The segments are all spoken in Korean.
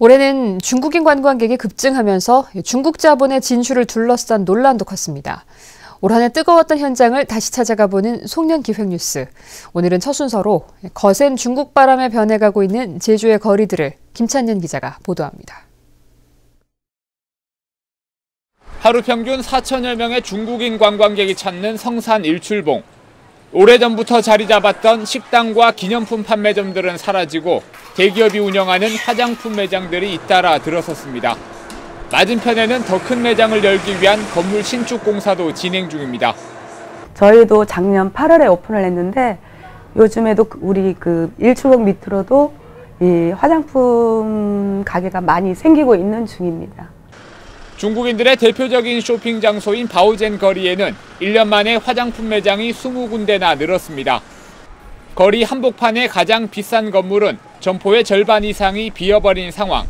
올해는 중국인 관광객이 급증하면서 중국 자본의 진출을 둘러싼 논란도 컸습니다. 올 한해 뜨거웠던 현장을 다시 찾아가 보는 송년 기획 뉴스. 오늘은 첫 순서로 거센 중국 바람에 변해가고 있는 제주의 거리들을 김찬년 기자가 보도합니다. 하루 평균 4천여 명의 중국인 관광객이 찾는 성산 일출봉. 오래전부터 자리 잡았던 식당과 기념품 판매점들은 사라지고 대기업이 운영하는 화장품 매장들이 잇따라 들어섰습니다. 맞은편에는 더 큰 매장을 열기 위한 건물 신축 공사도 진행 중입니다. 저희도 작년 8월에 오픈을 했는데 요즘에도 우리 그 일출봉 밑으로도 이 화장품 가게가 많이 생기고 있는 중입니다. 중국인들의 대표적인 쇼핑 장소인 바오젠 거리에는 1년 만에 화장품 매장이 20군데나 늘었습니다. 거리 한복판의 가장 비싼 건물은 점포의 절반 이상이 비어버린 상황.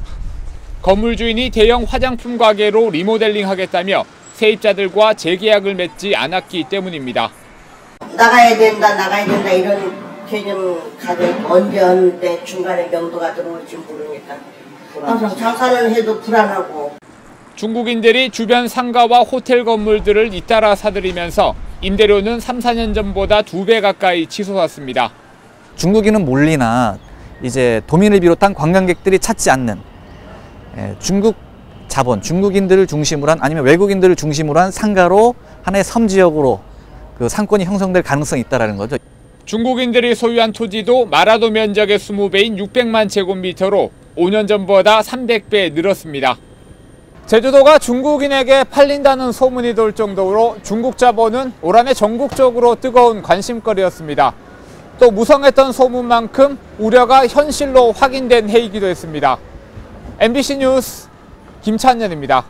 건물 주인이 대형 화장품 가게로 리모델링 하겠다며 세입자들과 재계약을 맺지 않았기 때문입니다. 나가야 된다, 나가야 된다 이런 개념 가지고 언제 언제 중간에 명도가 들어올지 모르니까 항상 장사는 해도 불안하고 중국인들이 주변 상가와 호텔 건물들을 잇따라 사들이면서 임대료는 3, 4년 전보다 두 배 가까이 치솟았습니다. 중국인은 몰리나 이제 도민을 비롯한 관광객들이 찾지 않는 예, 중국 자본, 중국인들을 중심으로 한 아니면 외국인들을 중심으로 한 상가로 하나의 섬 지역으로 그 상권이 형성될 가능성이 있다는 거죠. 중국인들이 소유한 토지도 마라도 면적의 20배인 600만 제곱미터로 5년 전보다 300배 늘었습니다. 제주도가 중국인에게 팔린다는 소문이 돌 정도로 중국 자본은 올 한해 전국적으로 뜨거운 관심거리였습니다. 또 무성했던 소문만큼 우려가 현실로 확인된 해이기도 했습니다. MBC 뉴스 김찬년입니다.